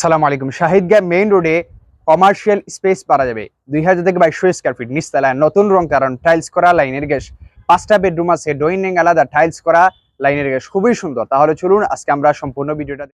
সালাম আলাইকুম। শাহিদগা মেইন রোডে কমার্শিয়াল স্পেস পারা যাবে। দুই হাজার থেকে বাইশশো স্কোয়ার ফিট নিচতলায় নতুন রং কারণ টাইলস করা লাইনের গ্যাস পাঁচটা বেডরুম আছে ড্রয়িং আলাদা টাইলস করা লাইনের গ্যাস খুবই সুন্দর। তাহলে চলুন আজকে আমরা সম্পূর্ণ ভিডিওটা